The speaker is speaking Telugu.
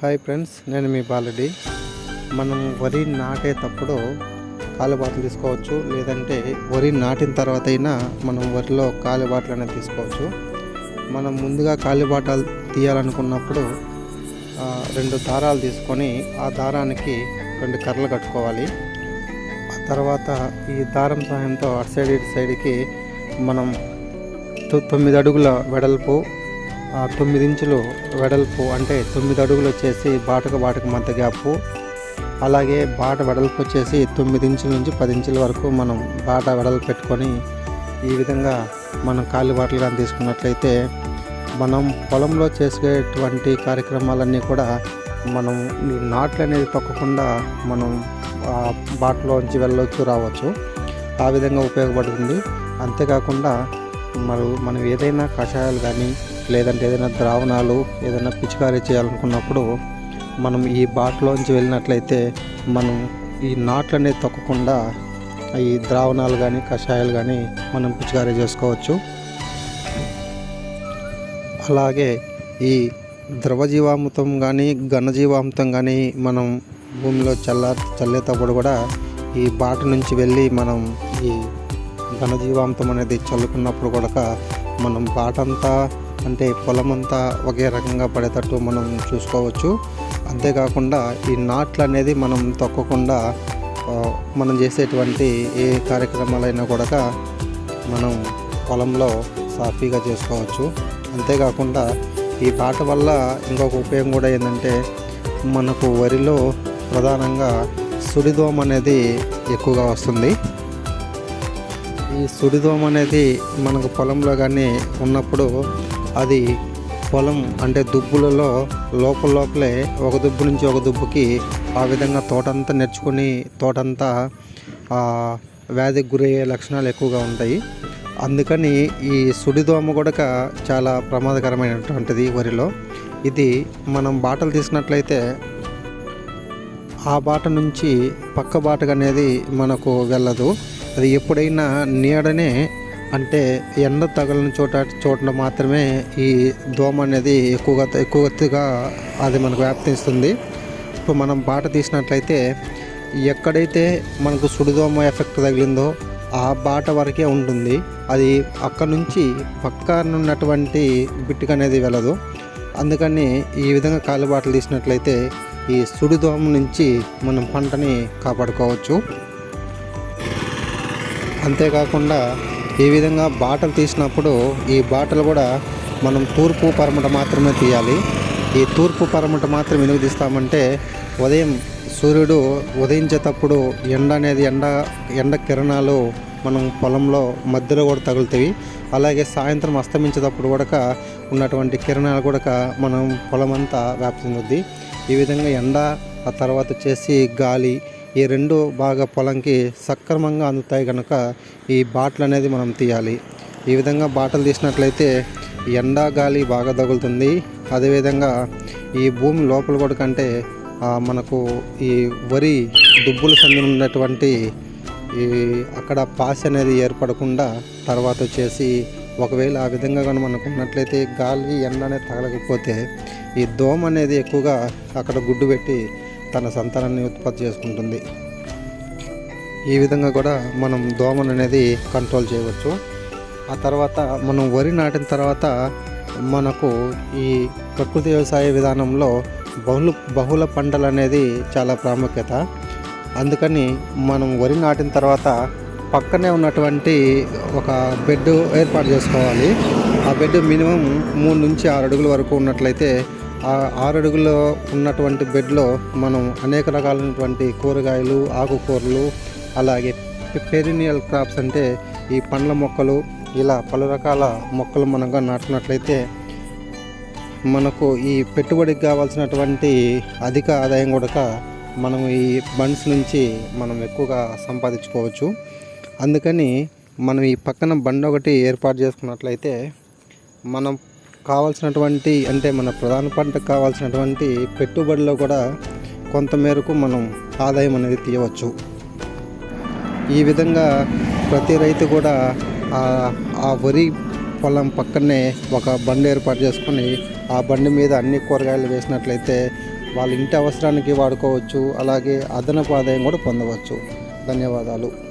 హాయ్ ఫ్రెండ్స్ నేను మీ బాలడి. మనం వరి నాటేటప్పుడు కాలుబాటలు తీసుకోవచ్చు లేదంటే వరి నాటిన తర్వాత అయినా మనం వరిలో కాలుబాటలు అనేది తీసుకోవచ్చు. మనం ముందుగా కాలుబాటలు తీయాలనుకున్నప్పుడు రెండు దారాలు తీసుకొని ఆ దారానికి రెండు కర్రలు కట్టుకోవాలి. ఆ తర్వాత ఈ దారం సహాయంతో అటు సైడ్ ఇటు సైడ్కి మనం తొమ్మిది అడుగుల వెడల్పు తొమ్మిది ఇంచులు వెడల్పు అంటే తొమ్మిది అడుగులు వచ్చేసి బాటకు బాటకు మధ్య గ్యాపు. అలాగే బాట వెడల్పు వచ్చేసి తొమ్మిది ఇంచుల నుంచి పది ఇంచుల వరకు మనం బాట వెడల్పు పెట్టుకొని ఈ విధంగా మనం కాలి బాటలు కానీ తీసుకున్నట్లయితే మనం పొలంలో చేసేటువంటి కార్యక్రమాలన్నీ కూడా మనం ఈ నాట్లు అనేది తొక్కకుండా మనం ఆ బాటలోంచి వెళ్ళొచ్చు రావచ్చు. ఆ విధంగా ఉపయోగపడుతుంది. అంతేకాకుండా మరి మనం ఏదైనా కషాయాలు కానీ లేదంటే ఏదైనా ద్రావణాలు ఏదైనా పిచికారీ చేయాలనుకున్నప్పుడు మనం ఈ బాటలోంచి వెళ్ళినట్లయితే మనం ఈ నాట్లు అనేది తొక్కకుండా ఈ ద్రావణాలు కానీ కషాయాలు కానీ మనం పిచికారీ చేసుకోవచ్చు. అలాగే ఈ ద్రవజీవామృతం కానీ ఘనజీవామృతం కానీ మనం భూమిలో చల్ల చల్లేటప్పుడు కూడా ఈ బాట నుంచి వెళ్ళి మనం ఈ ఘనజీవామృతం అనేది చల్లుకున్నప్పుడు కూడా మనం బాటంతా అంటే పొలం అంతా ఒకే రకంగా పడేటట్టు మనం చూసుకోవచ్చు. అంతేకాకుండా ఈ నాట్లు అనేది మనం తొక్కకుండా మనం చేసేటువంటి ఏ కార్యక్రమాలైనా కూడా మనం పొలంలో సాఫీగా చేసుకోవచ్చు. అంతేకాకుండా ఈ పాట వల్ల ఇంకొక ఉపయోగం కూడా ఏంటంటే మనకు వరిలో ప్రధానంగా సుడిదోమ అనేది ఎక్కువగా వస్తుంది. ఈ సుడిదోమ అనేది మనకు పొలంలో కానీ ఉన్నప్పుడు అది పొలం అంటే దుబ్బులలో లోపల లోపలే ఒక దుబ్బు నుంచి ఒక దుబ్బుకి ఆ విధంగా తోటంతా నేర్చుకుని తోటంతా ఆ, వ్యాధికి గురయ్యే లక్షణాలు ఎక్కువగా ఉంటాయి. అందుకని ఈ సుడిదోమ కూడా చాలా ప్రమాదకరమైనటువంటిది వరిలో. ఇది మనం బాటలు తీసినట్లయితే ఆ బాట నుంచి పక్క బాటగా అనేది మనకు వెళ్ళదు. అది ఎప్పుడైనా నీడనే అంటే ఎండ తగలని చోట చోట మాత్రమే ఈ దోమ అనేది ఎక్కువగా ఎక్కువగా అది మనకు వ్యాప్తిస్తుంది. ఇప్పుడు మనం బాట తీసినట్లయితే ఎక్కడైతే మనకు సుడిదోమ ఎఫెక్ట్ తగిలిందో ఆ బాట వరకే ఉంటుంది. అది అక్కడ నుంచి పక్కన ఉన్నటువంటి బిట్టుకు అనేది వెళ్ళదు. అందుకని ఈ విధంగా కాలుబాటలు తీసినట్లయితే ఈ సుడిదోమ నుంచి మనం పంటని కాపాడుకోవచ్చు. అంతేకాకుండా ఈ విధంగా బాటలు తీసినప్పుడు ఈ బాటలు కూడా మనం తూర్పు పరమట మాత్రమే తీయాలి. ఈ తూర్పు పరమట మాత్రం ఎందుకు తీస్తామంటే ఉదయం సూర్యుడు ఉదయించేటప్పుడు ఎండ అనేది ఎండ ఎండ కిరణాలు మనం పొలంలో మధ్యలో కూడా తగులుతాయి. అలాగే సాయంత్రం అస్తమించేటప్పుడు కూడా ఉన్నటువంటి కిరణాలు కూడా మనం పొలం అంతా వ్యాప్తి చెందుద్ది. ఈ విధంగా ఎండ ఆ తర్వాత వచ్చేసి గాలి ఈ రెండు బాగా పొలంకి సక్రమంగా అందుతాయి కనుక ఈ బాటలు అనేది మనం తీయాలి. ఈ విధంగా బాటలు తీసినట్లయితే ఎండా గాలి బాగా తగులుతుంది. అదేవిధంగా ఈ భూమి లోపల కూడా కంటే మనకు ఈ వరి దుబ్బుల సందున ఉన్నటువంటి ఈ అక్కడ పాస్ అనేది ఏర్పడకుండా తర్వాత వచ్చేసి ఒకవేళ ఆ విధంగా కానీ మనకు ఉన్నట్లయితే గాలి ఎండ అనేది తగలకపోతే ఈ దోమ అనేది ఎక్కువగా అక్కడ గుడ్డు పెట్టి తన సంతానాన్ని ఉత్పత్తి చేసుకుంటుంది. ఈ విధంగా కూడా మనం దోమను అనేది కంట్రోల్ చేయవచ్చు. ఆ తర్వాత మనం వరి నాటిన తర్వాత మనకు ఈ ప్రకృతి వ్యవసాయ విధానంలో బహుళ బహుళ పంటలు అనేది చాలా ప్రాముఖ్యత. అందుకని మనం వరి నాటిన తర్వాత పక్కనే ఉన్నటువంటి ఒక బెడ్ ఏర్పాటు చేసుకోవాలి. ఆ బెడ్ మినిమం మూడు నుంచి ఆరు అడుగుల వరకు ఉన్నట్లయితే ఆరు అడుగులో ఉన్నటువంటి బెడ్లో మనం అనేక రకాలైనటువంటి కూరగాయలు ఆకుకూరలు అలాగే పెరినియల్ క్రాప్స్ అంటే ఈ పండ్ల మొక్కలు ఇలా పలు రకాల మొక్కలు మనగా నాటినట్లయితే మనకు ఈ పెట్టుబడికి కావాల్సినటువంటి అధిక ఆదాయం కూడా మనం ఈ బండ్స్ నుంచి మనం ఎక్కువగా సంపాదించుకోవచ్చు. అందుకని మనం ఈ పక్కన బండ్ ఒకటి ఏర్పాటు చేసుకున్నట్లయితే మనం కావాల్సినటువంటి అంటే మన ప్రధాన పంటకు కావాల్సినటువంటి పెట్టుబడిలో కూడా కొంతమేరకు మనం ఆదాయం అనేది తీయవచ్చు. ఈ విధంగా ప్రతి రైతు కూడా ఆ- ఆ వరి పొలం పక్కనే ఒక బండి ఏర్పాటు చేసుకొని ఆ బండి మీద అన్ని కూరగాయలు వేసినట్లయితే వాళ్ళ ఇంటి అవసరానికి వాడుకోవచ్చు అలాగే అదనపు ఆదాయం కూడా పొందవచ్చు. ధన్యవాదాలు.